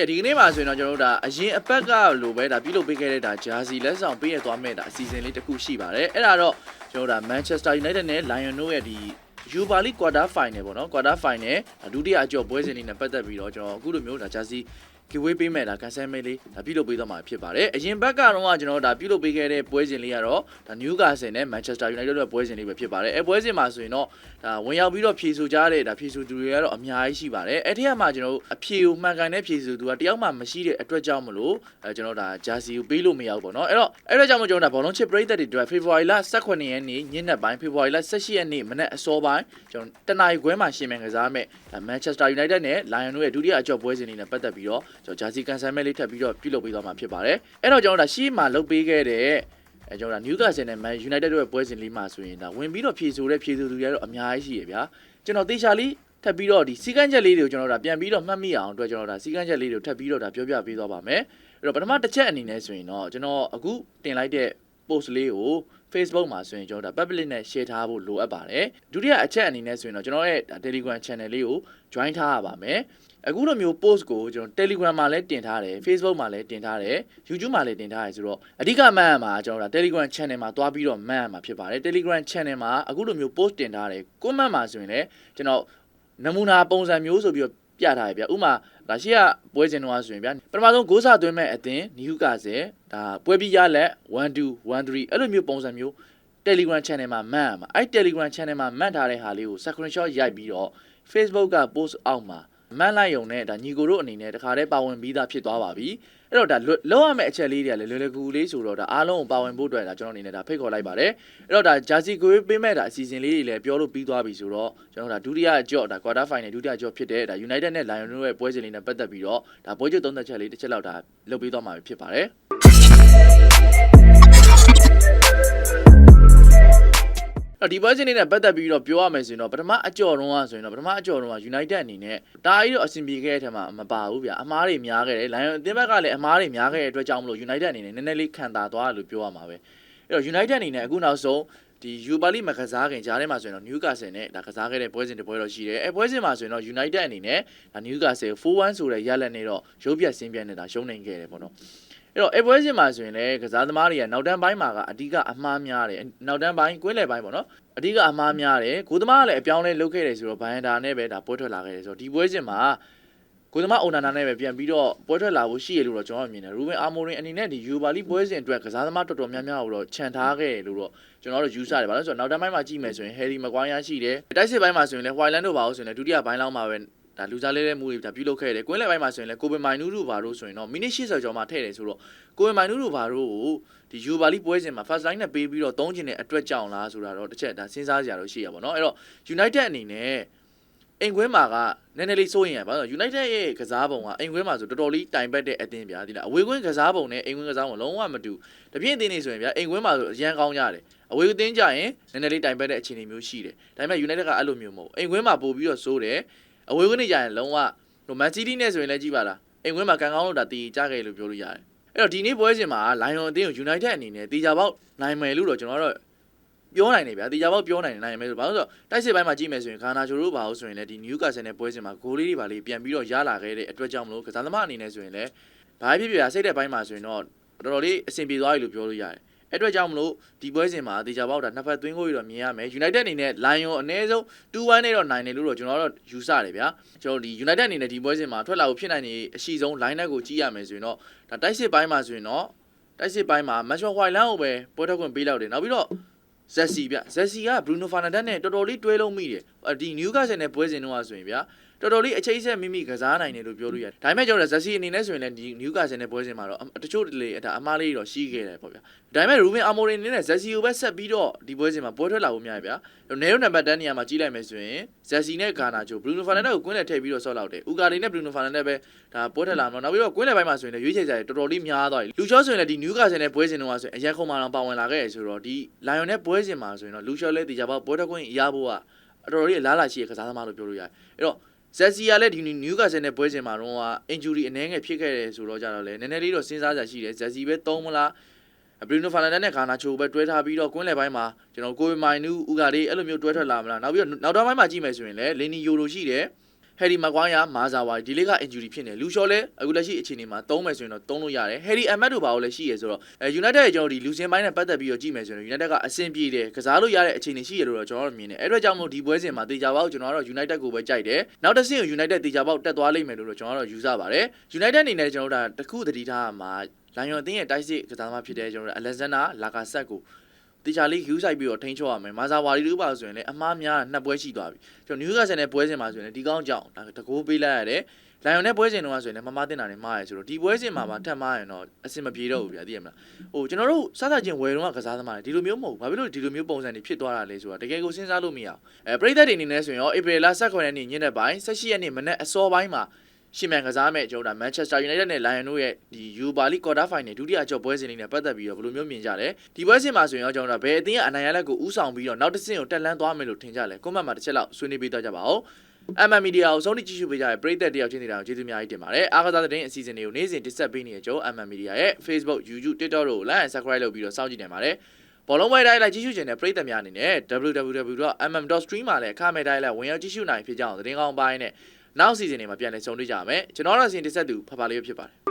ကဲဒီကနေ့မှာဆိုရင်တော့ကျွန်တော်တို့ဒါအရင်အပတ်ကလိုပဲဒါပြုလုပ်ပေးခဲ့တဲ့ဒါဂျာစီလက်ဆောင်ပေးရသွားမဲ့ဒါအစီအစဉ်လေးတစ်ခုရှိပါတယ်အဲ့ဒါတော့ကျွန်တော်တို့ဒါ Manchester United နဲ့ Lion တို့ရဲ့ဒီ Europa League Quarter Final ပေါ့နော် Quarter Final ဒုတိယအကျော်ပွဲစဉ်လေးနဲ့ပတ်သက်ပြီးတော့ကျွန်တော်အခုလိုမျိုးဒါဂျာစီ giveaway ပေးမဲ့ဒါကန်ဆယ်မဲလေးဒါပြုလုပ်ပေးသွားမှာဖြစ်ပါတယ်အရင်ဘက်ကတော့ကကျွန်တော်တို့ဒါပြုလုပ်ပေးခဲ့တဲ့ပွဲစဉ်လေးကတော့ဒါ Newcastle နဲ့ Manchester United တို့ပွဲစဉ်လေးပဲဖြစ်ပါတယ်အဲပွဲစဉ်မှာဆိုရင်တော့ဒါဝင်ရောက်ပြီးတော့ဖြည့်ဆိုကြတဲ့ဒါဖြည့်ဆိုသူတွေကတော့အများကြီးရှိပါတယ်အဲ့ထက်မှာကျွန်တော်တို့အဖြေကိုမှန်ကန်တဲ့ဖြည့်ဆိုသူကတယောက်မှမရှိတဲ့အတွက်ကြောင့်မလို့အဲကျွန်တော်ဒါဂျာစီကိုပေးလို့မရဘူးပေါ့နော်အဲ့တော့အဲ့တော့ကြောင့်မို့ကျွန်တော်ဒါဘောလုံးချစ်ပရိသတ်တွေအတွက် February လ18ရက်နေ့ညနေပိုင်း February လ18ရက်နေ့မနက်အစောပိုင်းကျွန်တော်တနင်္ဂနွေခွဲမှာရှင်မြန်ကစားမဲ့ဒါ Manchester United နဲ့ Lion တို့ရဲ့ဒုတိယအကျော်ပွဲစဉ်လေးနဲ့ပတ်သက်ပြီးတော့ ကျွန်တော်ဂျာစီကန်ဆယ်မဲလေးထပ်ပြီးတော့ပြုလုပ်ပေးသွားမှာဖြစ်ပါတယ်အဲ့တော့ကျွန်တော်ဒါရှေ့မှာလုပ်ပေးခဲ့တဲ့အဲကျွန်တော်ဒါ Newcastle နဲ့ Man United တို့ရဲ့ပွဲစဉ်လေးမှာဆိုရင်ဒါဝင်ပြီးတော့ဖြည့်ဆိုတဲ့ဖြည့်ဆိုသူတွေကတော့အများကြီးရှိရဗျာကျွန်တော်တေချာလေးထပ်ပြီးတော့ဒီစီကန်းချက်လေးတွေကိုကျွန်တော်ဒါပြန်ပြီးတော့မှတ်မိအောင်အတွက်ကျွန်တော်ဒါစီကန်းချက်လေးတွေကိုထပ်ပြီးတော့ဒါပြောပြပေးသွားပါမယ်အဲ့တော့ပထမတစ်ချက်အနေနဲ့ဆိုရင်တော့ကျွန်တော်အခုတင်လိုက်တဲ့ post လေးကို Facebook မှာဆိုရင်ကျွန်တော်ဒါ public နဲ့ share ထားဖို့လိုအပ်ပါတယ်ဒုတိယအချက်အနေနဲ့ဆိုရင်တော့ကျွန်တော်ရဲ့ဒါ Telegram channel လေးကို join ထားရပါမယ်အခုလိုမျိုး post ကိုကျွန်တော် Telegram မှာလည်းတင်ထားတယ် Facebook မှာလည်းတင်ထားတယ် YouTube မှာလည်းတင်ထားတယ်ဆိုတော့အဓိကမှန်ရမှာကျွန်တော်ဒါ Telegram channel မှာတွားပြီးတော့မှန်ရမှာဖြစ်ပါတယ် Telegram channel မှာအခုလိုမျိုး post တင်ထားတယ် comment မှာဆိုရင်လည်းကျွန်တော်နမူနာပုံစံမျိုးဆိုပြီးတော့ ပြထားရဗျဥမာဒါရှိကပွဲစဉ်တော့ဆိုရင်ဗျာပထမဆုံးဂိုးစာသွင်းမဲ့အတင်းနီဟုကစဲဒါပွဲပြီးရလက်1 2 1 3အဲ့လိုမျိုးပုံစံမျိုး Telegram channel မှာမှတ်ရမှာအဲ့ Telegram channel မှာမှတ်ထားတဲ့ဟာလေးကို screenshot ရိုက်ပြီးတော့ Facebook က post အောက်မှာမှတ်လိုက်ရုံနဲ့ဒါညီကိုတို့အနေနဲ့တခါတည်းပါဝင်ပြီးသားဖြစ်သွားပါပြီ အဲ့တော့ဒါလောက်ရမယ့်အချက်လေးတွေကလည်းလွယ်လွယ်ကူကူလေးဆိုတော့ဒါအားလုံးကိုပါဝင်ဖို့အတွက်ဒါကျွန်တော်အနေနဲ့ဒါဖိတ်ခေါ်လိုက်ပါတယ်အဲ့တော့ဒါ Jersey ကိုပေးမဲ့ဒါအစီအစဉ်လေးတွေလည်းပြောလို့ပြီးသွားပြီဆိုတော့ကျွန်တော်ဒါဒုတိယအကြော့ဒါ quarter final ဒုတိယအကြော့ဖြစ်တဲ့ဒါ United နဲ့ Lion တို့ရဲ့ပွဲစဉ်လေးနဲ့ပတ်သက်ပြီးတော့ဒါပွဲချုပ်သုံးသက်ချက်လေးတစ်ချက်လောက်ဒါလုပ်ပေးသွားမှာဖြစ်ပါတယ် အဲ့ဒီပွဲစဉ်လေးနဲ့ပတ်သက်ပြီးတော့ပြောရမယ်ဆိုရင်တော့ပထမအကြော်တုံးကဆိုရင်တော့ပထမအကြော်တုံးက United အနေနဲ့ဒါကြီးတော့အဆင်ပြေခဲ့တဲ့အထက်မှာမပါဘူးဗျာအမားတွေများခဲ့တယ် Lion အသင်းဘက်ကလည်းအမားတွေများခဲ့တဲ့အတွက်ကြောင့်မလို့ United အနေနဲ့နည်းနည်းလေးခံတာသွားတယ်လို့ပြောရမှာပဲအဲ့တော့ United အနေနဲ့အခုနောက်ဆုံးဒီ Europa League မှာကစားခင်ကြားထဲမှာဆိုရင်တော့ Newcastle နဲ့ဒါကစားခဲ့တဲ့ပွဲစဉ်တစ်ပွဲတော့ရှိတယ်အဲပွဲစဉ်မှာဆိုရင်တော့ United အနေနဲ့ဒါ Newcastle 4-1ဆိုတဲ့ရလက်နဲ့တော့ရုပ်ပြတ်ဆင်းပြတ်နေတာရှုံးနိုင်ခဲ့တယ်ပေါ့နော် အဲ့တော့အဲပွဲစဉ်မှာဆိုရင်လည်းကစားသမားတွေကနောက်တန်းပိုင်းမှာကအဓိကအမှားများတယ်နောက်တန်းပိုင်းကွင်းလယ်ပိုင်းပေါ့နော်အဓိကအမှားများတယ်ကိုသမားကလည်းအပြောင်းလဲလုပ်ခဲ့တယ်ဆိုတော့ဘိုင်ယန်ဒါနဲ့ပဲဒါပွဲထွက်လာခဲ့တယ်ဆိုတော့ဒီပွဲစဉ်မှာကိုသမားအုံနာနာနဲ့ပဲပြန်ပြီးတော့ပွဲထွက်လာဖို့ရှိရလို့တော့ကျွန်တော်မြင်တယ်ရူဘင်အာမိုရင်အနေနဲ့ဒီယူဘာလီပွဲစဉ်အတွက်ကစားသမားတော်တော်များများကိုတော့ခြံထားခဲ့တယ်လို့တော့ကျွန်တော်တို့ယူဆတယ်ဗါလို့ဆိုတော့နောက်တန်းပိုင်းမှာကြည့်မယ်ဆိုရင်ဟယ်ရီမကွိုင်းယာရှိတယ်တိုက်စစ်ပိုင်းမှာဆိုရင်လည်းဟွိုင်လန်တို့ပါလို့ဆိုရင်လည်းဒုတိယပိုင်းလောက်မှာပဲ ဒါလူစားလေးလေးမူတွေဒါပြုလုပ်ခဲ့တယ်ကွင်းလယ်ပိုင်းမှာဆိုရင်လည်းကိုပင်မိုင်နူးတို့ဘာလို့ဆိုရင်တော့မိနစ်80ကျော်မှထည့်တယ်ဆိုတော့ကိုပင်မိုင်နူးတို့ဘာလို့ကိုဒီယူဘာလီပွဲစဉ်မှာ first line နဲ့ပေးပြီးတော့သုံးချင်တဲ့အတွက်ကြောင့်လားဆိုတာတော့တစ်ချက်ဒါစဉ်းစားကြရလို့ရှိရပါတော့အဲ့တော့ United အနေနဲ့အိမ်ခွင်းမှာကနည်းနည်းလေးစိုးရင်ရပါတော့ United ရဲ့ကစားပုံကအိမ်ခွင်းမှာဆိုတော်တော်လေးတိုင်ပတ်တဲ့အသင်းဗျာဒီလားအဝေးခွင်းကစားပုံနဲ့အိမ်ခွင်းကစားပုံလုံးဝမတူတပြည့်အသင်းနေဆိုရင်ဗျာအိမ်ခွင်းမှာဆိုအရန်ကောင်းကြတယ်အဝေးအသင်းကြရင်နည်းနည်းလေးတိုင်ပတ်တဲ့အခြေအနေမျိုးရှိတယ်ဒါပေမဲ့ United ကအဲ့လိုမျိုးမဟုတ်အိမ်ခွင်းမှာပို့ပြီးတော့စိုးတယ် အဝေးခွင်းနေကြရင်လုံးဝဟို Man City နဲ့ဆိုရင်လည်းကြည့်ပါလားအိမ်ခွင်းမှာကန်ကောင်းလို့ဒါတီကြခဲ့လို့ပြောလို့ရတယ်အဲ့တော့ဒီနေ့ပွဲစဉ်မှာ Lion အသင်းကို United အနေနဲ့တီကြပေါက်နိုင်မယ်လို့တော့ကျွန်တော်တို့ပြောနိုင်တယ်ဗျာတီကြပေါက်ပြောနိုင်နိုင်မယ်ဆိုဘာလို့ဆိုတော့တိုက်စစ်ပိုင်းမှာကြည့်မယ်ဆိုရင်ခါနာချိုတို့ဘာလို့ဆိုရင်လည်းဒီ Newcastle နဲ့ပွဲစဉ်မှာဂိုးလေးတွေပါလေးပြန်ပြီးတော့ရလာခဲ့တဲ့အတွက်ကြောင့်မလို့ကစားသမားအနေနဲ့ဆိုရင်လည်းဘာဖြစ်ဖြစ်ဗျာစိတ်တဲ့ပိုင်းမှာဆိုရင်တော့တော်တော်လေးအဆင်ပြေသွားပြီလို့ပြောလို့ရတယ် အဲ့အတွက်ကြောင့်မလို့ဒီပွဲစဉ်မှာတေချာပေါက်တာနှစ်ဖက်သွင်းကိုရတော့မြင်ရမယ် United အနေနဲ့ Lion အနည်းဆုံး2-1နဲ့တော့နိုင်တယ်လို့တော့ကျွန်တော်တို့ယူဆတယ်ဗျာကျွန်တော်ဒီ United အနေနဲ့ဒီပွဲစဉ်မှာထွက်လာဖို့ဖြစ်နိုင်နေအရှိဆုံး line up ကိုကြည့်ရမယ်ဆိုရင်တော့ဒါတိုက်စစ်ပိုင်းမှာဆိုရင်တော့တိုက်စစ်ပိုင်းမှာ Matchway Whiteland ကိုပဲပွဲထွက်ခွင့်ပေးလောက်တယ်နောက်ပြီးတော့ Zessi ဗျ Zessi က Bruno Fernandes နဲ့တော်တော်လေးတွဲလုံးမိတယ်ဒီ Newcastle နဲ့ပွဲစဉ်တော့ဆိုရင်ဗျာ တော်တော်လေးအချိတ်ဆက်မိမိကစားနိုင်တယ်လို့ပြောလို့ရတယ်ဒါပေမဲ့ကျွန်တော် Zessi အနေနဲ့ဆိုရင်လည်းဒီ Newcastle နဲ့ပွဲစဉ်မှာတော့တချို့တလေဒါအမားလေးတော့ရှိခဲ့တယ်ပေါ့ဗျာဒါပေမဲ့ Ruben Amorim အနေနဲ့ Zessi ကိုပဲဆက်ပြီးတော့ဒီပွဲစဉ်မှာပွဲထွက်လာဖို့များရဗျာနေရိုနံပါတ်10နေရာမှာကြီးလိုက်မယ်ဆိုရင် Zessi နဲ့ Garnacho Bruno Fernandes ကိုကွင်းလည်ထည့်ပြီးတော့ဆော့လောက်တယ်။ Ugarte နဲ့ Bruno Fernandes ပဲဒါပွဲထွက်လာမှာနောက်ပြီးတော့ကွင်းလည်ပိုင်းမှာဆိုရင်လည်းရွေးချယ်ကြတယ်တော်တော်လေးများသွားပြီ။လူချောဆိုရင်လည်းဒီ Newcastle နဲ့ပွဲစဉ်တော့ဆိုရင်အရက်ခုံမှတော့ပါဝင်လာခဲ့ရဆိုတော့ဒီ Lion နဲ့ပွဲစဉ်မှာဆိုရင်တော့လူချောလည်းတေချာပေါပွဲထွက်ခွင့်ရဖို့ကအတော်လေးအလားလာရှိရကစားသမားလို့ပြောလို့ရတယ်။အဲ့တော့ ဇက်စီကလည်းဒီ Newcastle နဲ့ပွဲစဉ်မှာတော့ injury အနည်းငယ်ဖြစ်ခဲ့တယ်ဆိုတော့ကြတော့လေနည်းနည်းလေးတော့စဉ်းစားကြရှိတယ်ဇက်စီပဲသုံးမလားဘရီနိုဖာနန်ဒက်နဲ့ဂါနာချိုပဲတွဲထားပြီးတော့ကွင်းလယ်ပိုင်းမှာကျွန်တော်ကိုဝီမိုင်နူးဥကာလေးအဲ့လိုမျိုးတွဲထွက်လာမလားနောက်ပြီးတော့နောက်တော့ပိုင်းမှာကြည့်မယ်ဆိုရင်လည်းလီနီယိုလိုရှိတယ် ဟယ်ရီမကွိုင်းယာမာဇာဝါဒီလေးက injury ဖြစ်နေလူရှော့လဲအခုလက်ရှိအခြေအနေမှာသုံးမယ်ဆိုရင်တော့သုံးလို့ရတယ်ဟယ်ရီအမတ်တို့ဘာလို့လဲရှိရဆိုတော့အဲ United ရဲ့ကျွန်တော်ဒီလူစင်းပိုင်းနဲ့ပတ်သက်ပြီးတော့ကြည့်မယ်ဆိုရင် United ကအဆင်ပြေတယ်ကစားလို့ရတဲ့အခြေအနေရှိရလို့တော့ကျွန်တော်တို့မြင်တယ်အဲ့အတွက်ကြောင့်မို့ဒီပွဲစဉ်မှာတေချာပေါက်ကျွန်တော်တို့ United ကိုပဲကြိုက်တယ်နောက်တစ်ဆင့်ကို United တေချာပေါက်တက်သွားလိမ့်မယ်လို့တော့ကျွန်တော်တို့ယူဆပါတယ် United အနေနဲ့ကျွန်တော်တို့ဒါတခုတတိထားမှာလိုင်ယွန်အသင်းရဲ့တိုက်စစ်ကစားသမားဖြစ်တဲ့ကျွန်တော်တို့ Alexander Lacazette ကို တေချာလေးယူဆိုင်ပြီးတော့ထိန်းချုပ်ရမယ်မာဇာဝါရီတို့ပါဆိုရင်လည်းအမှားများနှစ်ပွဲရှိသွားပြီကျွန်တော် Newcastle နဲ့ပွဲစဉ်မှာဆိုရင်လည်းဒီကောင်းကြောင့်ဒါတကိုးပေးလိုက်ရတယ်လိုင်ယွန်နဲ့ပွဲစဉ်တုန်းကဆိုရင်လည်းမမတင်တာနဲ့မှားရဆိုတော့ဒီပွဲစဉ်မှာမှထပ်မှားရင်တော့အဆင်မပြေတော့ဘူးဗျာသိရမလားဟိုကျွန်တော်တို့စသချင်းဝယ်တော့ကစားသမားတွေဒီလိုမျိုးမဟုတ်ဘူးဘာဖြစ်လို့ဒီလိုမျိုးပုံစံတွေဖြစ်သွားတာလဲဆိုတာတကယ်ကိုစဉ်းစားလို့မရအောင်အဲပရိသတ်တွေအနေနဲ့ဆိုရင်ရောဧပြီလ18ရက်နေ့ညနေပိုင်း18ရက်နေ့မနက်အစောပိုင်းမှာ ရှီမန်ကစားမဲ့ကျွန်တော်ဒါ Manchester United နဲ့ Lion တို့ရဲ့ဒီ Europa League Quarter Final ဒုတိယအကျော့ပွဲစဉ်လေးနဲ့ပတ်သက်ပြီးတော့ဘယ်လိုမျိုးမြင်ကြလဲဒီပွဲစဉ်မှာဆိုရင်ရောကျွန်တော်တို့ဘယ်အသင်းကအနိုင်ရလက်ကိုဥဆောင်ပြီးတော့နောက်တစ်ဆင့်ကိုတက်လန်းသွားမယ်လို့ထင်ကြလဲကွန်မန့်မှာတစ်ချက်လောက်ဆွေးနွေးပေးသွားကြပါဦး MM Media ကိုစုံးတိကြည့်ရှုပေးကြတဲ့ပရိသတ်တယောက်ချင်းနေတာကိုကျေးဇူးများကြီးတင်ပါတယ်အားကစားသတင်းအစီအစဉ်တွေကိုနေ့စဉ်တင်ဆက်ပေးနေကြကျွန်တော် MM Media ရဲ့ Facebook YouTube TikTok တို့ကို like and subscribe လုပ်ပြီးတော့စောင့်ကြည့်နေပါတယ်ဘောလုံးပွဲတိုင်းလိုက်ကြည့်ရှုခြင်းနဲ့ပရိသတ်များအနေနဲ့ www.mm.stream မှာလည်းအခမဲ့တိုင်းလိုက်ဝင်ရောက်ကြည့်ရှုနိုင်ဖြစ်ကြအောင်သတင်းကောင်းပိုင်းနဲ့ နောက်စီစဉ်တွေမှာပြန်လည်ဆုံတွေ့ကြရမယ်ကျွန်တော်တို့အစီအစဉ်တင်ဆက်သူဖဖလေးဖြစ်ပါတယ်